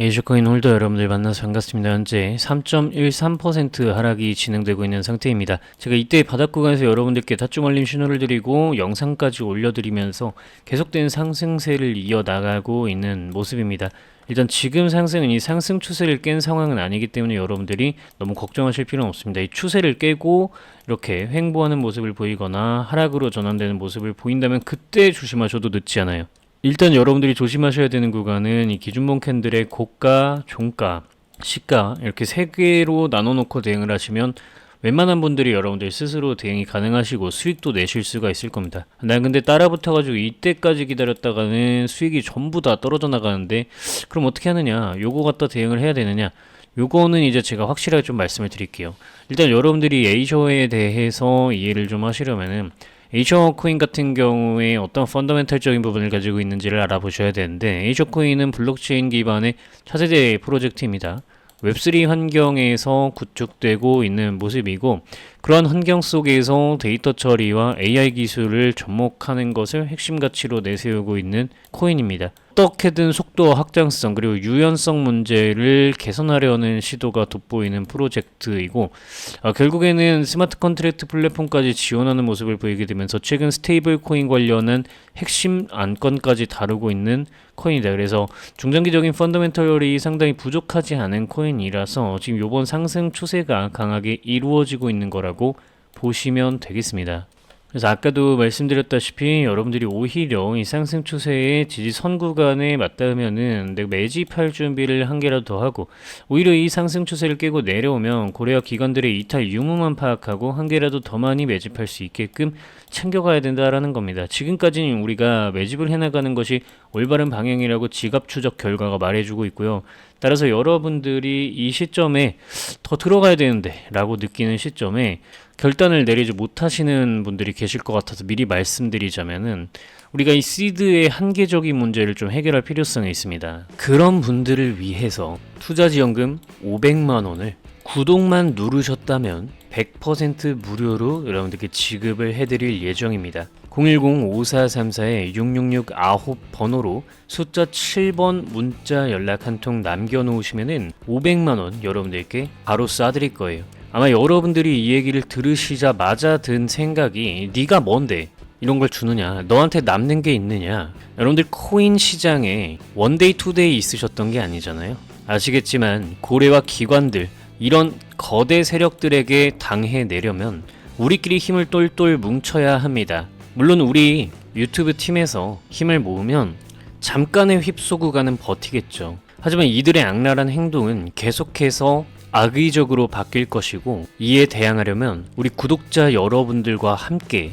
에이쇼코인 홀더 여러분들 만나서 반갑습니다. 현재 3.13% 하락이 진행되고 있는 상태입니다. 제가 이때 바닥 구간에서 여러분들께 타점 알림 신호를 드리고 영상까지 올려드리면서 계속된 상승세를 이어나가고 있는 모습입니다. 일단 지금 상승은 이 상승 추세를 깬 상황은 아니기 때문에 여러분들이 너무 걱정하실 필요는 없습니다. 이 추세를 깨고 이렇게 횡보하는 모습을 보이거나 하락으로 전환되는 모습을 보인다면 그때 조심하셔도 늦지 않아요. 일단 여러분들이 조심하셔야 되는 구간은 이 기준봉 캔들의 고가, 종가, 시가 이렇게 세 개로 나눠 놓고 대응을 하시면 웬만한 분들이 여러분들 스스로 대응이 가능하시고 수익도 내실 수가 있을 겁니다. 난 근데 따라 붙어가지고 이때까지 기다렸다가는 수익이 전부 다 떨어져 나가는데 그럼 어떻게 하느냐? 요거 갖다 대응을 해야 되느냐? 요거는 이제 제가 확실하게 좀 말씀을 드릴게요. 일단 여러분들이 에이쇼에 대해서 이해를 좀 하시려면은 에이쇼 코인 같은 경우에 어떤 펀더멘탈적인 부분을 가지고 있는지를 알아보셔야 되는데 에이쇼 코인은 블록체인 기반의 차세대 프로젝트입니다. 웹3 환경에서 구축되고 있는 모습이고 그러한 환경 속에서 데이터 처리와 AI 기술을 접목하는 것을 핵심 가치로 내세우고 있는 코인입니다. 어떻게든 속도와 확장성 그리고 유연성 문제를 개선하려는 시도가 돋보이는 프로젝트이고 아, 결국에는 스마트 컨트랙트 플랫폼까지 지원하는 모습을 보이게 되면서 최근 스테이블 코인 관련한 핵심 안건까지 다루고 있는 코인이다. 그래서 중장기적인 펀더멘털이 상당히 부족하지 않은 코인이라서 지금 요번 상승 추세가 강하게 이루어지고 있는 거라고 보시면 되겠습니다. 그래서 아까도 말씀드렸다시피 여러분들이 오히려 이 상승 추세의 지지선 구간에 맞닿으면은 내가 매집할 준비를 한 개라도 더 하고 오히려 이 상승 추세를 깨고 내려오면 고래와 기관들의 이탈 유무만 파악하고 한 개라도 더 많이 매집할 수 있게끔 챙겨가야 된다라는 겁니다. 지금까지는 우리가 매집을 해나가는 것이 올바른 방향이라고 지갑 추적 결과가 말해주고 있고요. 따라서 여러분들이 이 시점에 더 들어가야 되는데 라고 느끼는 시점에 결단을 내리지 못하시는 분들이 계실 것 같아서 미리 말씀드리자면은 우리가 이 시드의 한계적인 문제를 좀 해결할 필요성이 있습니다. 그런 분들을 위해서 투자지원금 500만 원을 구독만 누르셨다면 100% 무료로 여러분들께 지급을 해드릴 예정입니다. 010-5434-6669 번호로 숫자 7번 문자 연락 한 통 남겨놓으시면은 500만원 여러분들께 바로 쏴드릴 거예요. 아마 여러분들이 이 얘기를 들으시자마자 든 생각이 네가 뭔데 이런 걸 주느냐 너한테 남는 게 있느냐 여러분들 코인 시장에 원데이 투데이 있으셨던 게 아니잖아요 아시겠지만 고래와 기관들 이런 거대 세력들에게 당해내려면 우리끼리 힘을 똘똘 뭉쳐야 합니다. 물론 우리 유튜브 팀에서 힘을 모으면 잠깐의 휩쏘구가는 버티겠죠. 하지만 이들의 악랄한 행동은 계속해서 악의적으로 바뀔 것이고 이에 대항하려면 우리 구독자 여러분들과 함께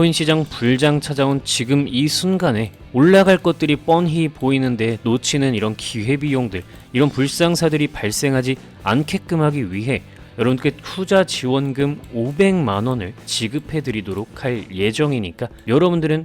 코인 시장 불장 찾아온 지금 이 순간에 올라갈 것들이 뻔히 보이는데 놓치는 이런 기회비용들, 이런 불상사들이 발생하지 않게끔 하기 위해 여러분께 투자 지원금 500만 원을 지급해 드리도록 할 예정이니까 여러분들은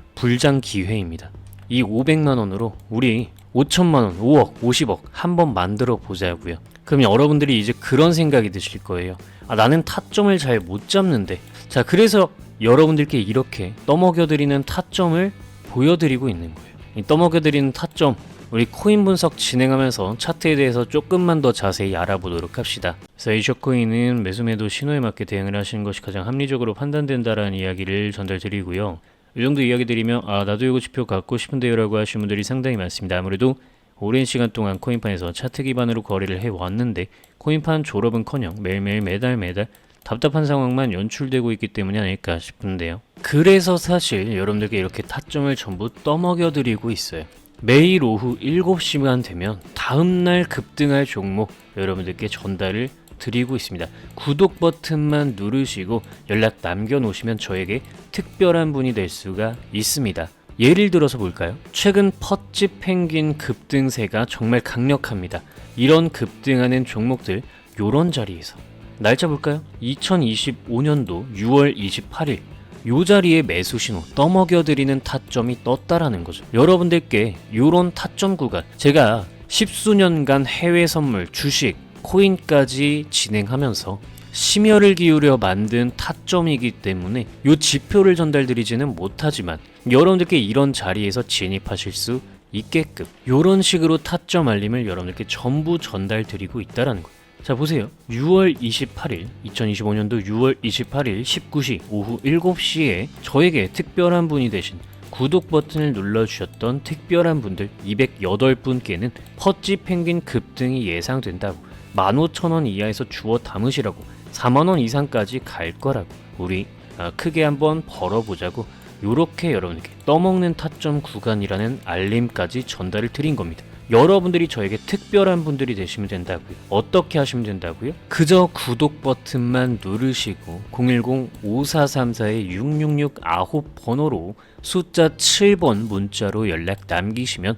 불장 기회입니다. 이 500만 원으로 우리 5천만 원, 5억, 50억 한번 만들어 보자고요. 그럼 여러분들이 이제 그런 생각이 드실 거예요. 아, 나는 타점을 잘 못 잡는데. 자, 그래서 여러분들께 이렇게 떠먹여드리는 타점을 보여드리고 있는 거예요. 이 떠먹여드리는 타점, 우리 코인 분석 진행하면서 차트에 대해서 조금만 더 자세히 알아보도록 합시다. 그래서 에이셔코인은 매수매도 신호에 맞게 대응을 하시는 것이 가장 합리적으로 판단된다라는 이야기를 전달드리고요. 이 정도 이야기 드리면 아 나도 이거 지표 갖고 싶은데요 라고 하시는 분들이 상당히 많습니다. 아무래도 오랜 시간 동안 코인판에서 차트 기반으로 거래를 해왔는데 코인판 졸업은커녕 매일매일 매달 매달 답답한 상황만 연출되고 있기 때문이 아닐까 싶은데요. 그래서 사실 여러분들께 이렇게 타점을 전부 떠먹여드리고 있어요. 매일 오후 7시간 되면 다음날 급등할 종목 여러분들께 전달을 드리고 있습니다. 구독 버튼만 누르시고 연락 남겨놓으시면 저에게 특별한 분이 될 수가 있습니다. 예를 들어서 볼까요? 최근 퍼찌 펭귄 급등세가 정말 강력합니다. 이런 급등하는 종목들 요런 자리에서 날짜 볼까요? 2025년도 6월 28일 요 자리에 매수 신호 떠먹여드리는 타점이 떴다라는 거죠. 여러분들께 요런 타점 구간 제가 십수년간 해외 선물, 주식, 코인까지 진행하면서 심혈을 기울여 만든 타점이기 때문에 요 지표를 전달드리지는 못하지만 여러분들께 이런 자리에서 진입하실 수 있게끔 요런 식으로 타점 알림을 여러분들께 전부 전달드리고 있다라는 거예요. 자 보세요. 6월 28일 2025년도 6월 28일 19시 오후 7시에 저에게 특별한 분이 되신 구독 버튼을 눌러주셨던 특별한 분들 208분께는 퍼찌 펭귄 급등이 예상된다고 15,000원 이하에서 주워 담으시라고 4만원 이상까지 갈 거라고 우리 아, 크게 한번 벌어보자고 요렇게 여러분에게 떠먹는 타점 구간이라는 알림까지 전달을 드린 겁니다. 여러분들이 저에게 특별한 분들이 되시면 된다고요. 어떻게 하시면 된다고요? 그저 구독 버튼만 누르시고 010-5434-6669번호로 숫자 7번 문자로 연락 남기시면